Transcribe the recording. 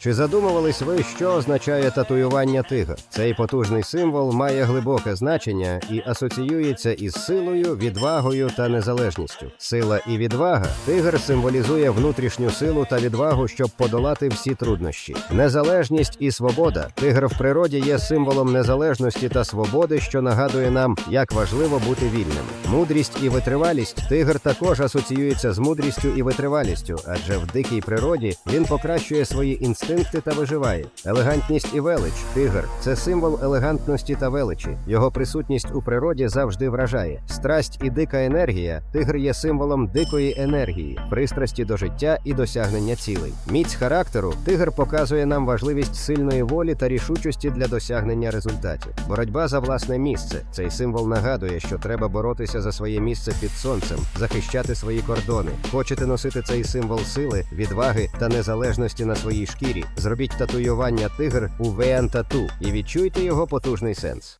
Чи задумувались ви, що означає татуювання тигр? Цей потужний символ має глибоке значення і асоціюється із силою, відвагою та незалежністю. Сила і відвага тигр символізує внутрішню силу та відвагу, щоб подолати всі труднощі. Незалежність і свобода. Тигр в природі є символом незалежності та свободи, що нагадує нам, як важливо бути вільними. Мудрість і витривалість. Тигр також асоціюється з мудрістю і витривалістю, адже в дикій природі він покращує свої інстинкти та виживає. Елегантність і велич. Тигр це символ елегантності та величі. Його присутність у природі завжди вражає. Страсть і дика енергія. Тигр є символом дикої енергії, пристрасті до життя і досягнення цілей. Міць характеру. Тигр показує нам важливість сильної волі та рішучості для досягнення результатів. Боротьба за власне місце. Цей символ нагадує, що треба боротися за своє місце під сонцем, захищати свої кордони. Хочете носити цей символ сили, відваги та незалежності на своїй шкірі. Зробіть татуювання тигр у ВН тату і відчуйте його потужний сенс.